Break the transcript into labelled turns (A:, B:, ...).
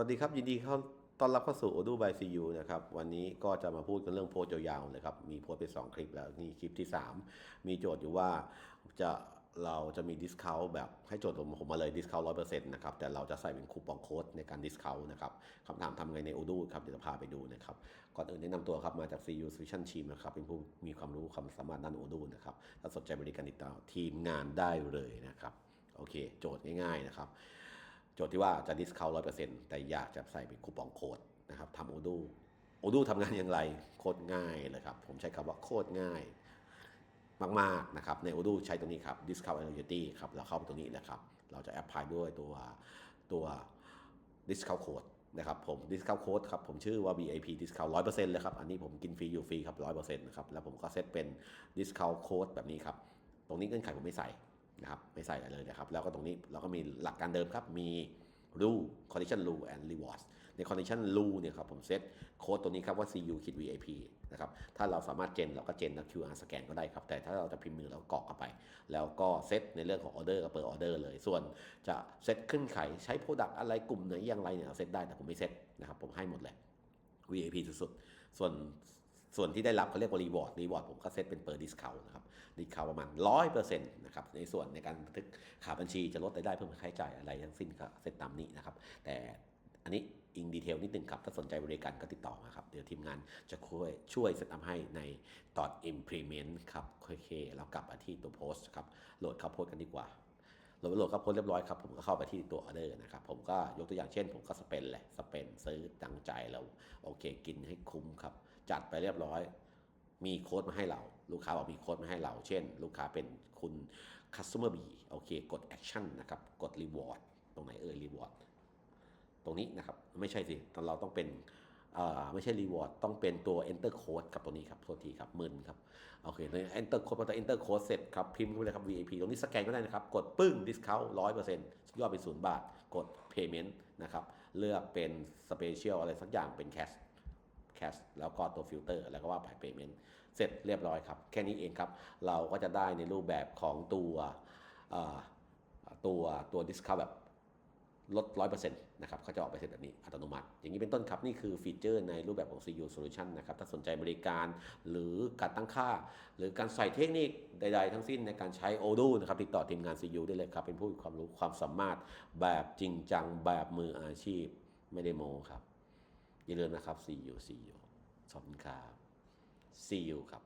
A: วัสดีครับ ยินดีเข้าต้อนรับเข้าสู่ Odoo by CU นะครับ วันนี้ก็จะมาพูดกันเรื่องโพสต์ยาวๆเลยครับ มีโพสต์ไป 2 คลิปแล้ว นี่คลิปที่ 3 มีโจทย์อยู่ว่าจะเราจะมีดิสคาวแบบให้โจทย์ผมผมมาเลยดิสคาวร้อยเปอร์เซ็นต์นะครับ แต่เราจะใส่เป็นคูปองโค้ดในการดิสคาวนะครับคำถามทำไงใน Odoo ครับ เดี๋ยวจะพาไปดูนะครับ ก่อนอื่นแนะนำตัวครับ มาจาก CU Solution Team นะครับ เป็นผู้มีความรู้ความสามารถด้าน Odoo นะครับ ถ้าสนใจบริการติดต่อทีมงานได้เลยนะครับ โอเค โจทย์ง่ายๆนะครับ โจทย์ที่ว่าจะดิสคาวร้อยเปอร์เซ็นต์แต่อยากจะใส่เป็นคูปองโค้ดนะครับทำโอดูโอดูทำงานอย่างไรโคตรง่ายเลยครับ ผมใช้คำว่าโคตรง่าย มากๆนะครับในโอดูใช้ตัวนี้ครับ discount annuity ครับเราเข้าไปตรงนี้นะครับ เราจะแอปพลายด้วยตัวตัว discount code นะครับผม discount code ครับผมชื่อว่า VIP discount 100%เลยครับ อันนี้ผมกินฟรีอยู่ฟรีครับ 100%นะครับแล้วผมก็เซตเป็น discount code แบบนี้ครับ ตรงนี้เงื่อนไขผมไม่ใส่ นะครับไม่ใส่อะไรเลยนะครับ แล้วก็ตรงนี้เราก็มีหลักการเดิมครับ มี rule condition rule and rewards ใน condition rule เนี่ยครับผมเซตโค้ดตัวนี้ครับว่า CU คิด VIP นะครับถ้าเราสามารถเจนเราก็เจนแล้ว QR สแกนก็ได้ครับ แต่ถ้าเราจะพิมพ์มือเรากรอกเข้าไป แล้วก็เซตในเรื่องของออเดอร์ก็เปิดออเดอร์เลย ส่วนจะเซตขึ้นไขใช้ Product อะไรกลุ่มไหนอย่างไรเนี่ยเซตได้แต่ผมไม่เซตนะครับผมให้หมดเลย VIP สุดๆ ส่วน ส่วนที่ได้รับเขาเรียกว่ารีวอร์ดรีวอร์ดผมก็เซตเป็นเปิดดิสคาวนะครับดิสคาวประมาณ100%นต์นะครับในส่วนในการบันทึกขาบัญชีจะลดรายได้เพิ่มค่าใช้จ่ายอะไรทั้งสิ้นก็เซตตามนี้นะครับ แต่อันนี้อิงดีเทลนิดนึงครับ ถ้าสนใจบริการก็ติดต่อมาครับ เดี๋ยวทีมงานจะช่วยช่วยเซตอัพให้ในตอน implement ครับโอเคเรากลับมาที่ตัวโพสต์ครับโหลดเข้าโพสต์กันดีกว่าโหลดโหลดเข้าโพสต์เรียบร้อยครับ ผมก็เข้าไปที่ตัวออเดอร์นะครับ ผมก็ยกตัวอย่างเช่น ผมก็สเปนแหละสเปนซื้อตั้งใจแล้วโอเค กินให้คุ้มครับ จัดไปเรียบร้อย มีโค้ดมาให้เรา ลูกค้าบอกมีโค้ดมาให้เรา เช่น ลูกค้าเป็นคุณ customer B โอเค กด action นะครับ กด reward ตรงไหนเอ่ย reward ตรงนี้นะครับ ไม่ใช่สิตอนเราต้องเป็นอ่าไม่ใช่ reward ต้องเป็นตัว enter code ครับตัวนี้ครับโทษทีครับมึนครับ โอเคใน enter code พอจะ enter code เสร็จครับ พิมพ์เข้าไปเลยครับ VIP ตรงนี้สแกนก็ได้นะครับ กดปึ้ง discount 100%ยอดเป็นศูนย์บาท กด payment นะครับ เลือกเป็น special อะไรสักอย่างเป็น cash cash แล้วก็ตัวฟิลเตอร์แล้วก็ว่าผ่าน payment เสร็จเรียบร้อยครับ แค่นี้เองครับ เราก็จะได้ในรูปแบบของตัวตัวตัว discount แบบลด 100%นะครับเขาจะออกไปเสร็จแบบนี้อัตโนมัติ อย่างนี้เป็นต้นครับ นี่คือฟีเจอร์ในรูปแบบของ CU Solution นะครับ ถ้าสนใจบริการหรือการตั้งค่า หรือการใส่เทคนิคใด ๆ ทั้งสิ้นในการใช้ Odoo นะครับ ติดต่อทีมงาน CU ได้เลยครับ เป็นผู้มีความรู้ความสามารถแบบจริงจังแบบมืออาชีพไม่ได้โมครับ อย่าลืมนะครับ CU CU ขอบคุณครับ CU ครับ